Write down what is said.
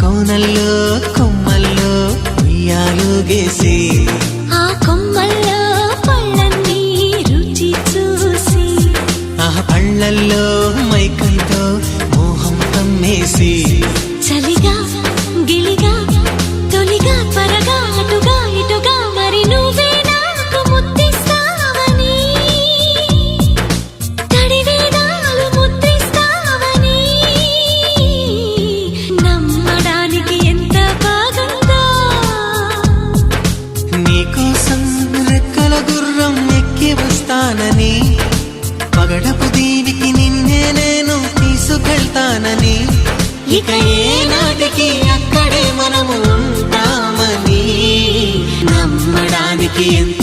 కోనల్లో కొమ్మల్లో ఉయ్యాలుగేసి. ఆ కొమ్మల్లో పళ్ళన్నీ రుచి చూసి. ఆ పళ్ళల్లో మైకంతో మోహం కమ్మేసి. ఎక్కి పగడపు దీనికి నిన్నే నేను తీసుకెళ్తానని. ఇక ఏ నాటికి అక్కడే మనము ఉంటామని. నమ్మడానికి ఎంత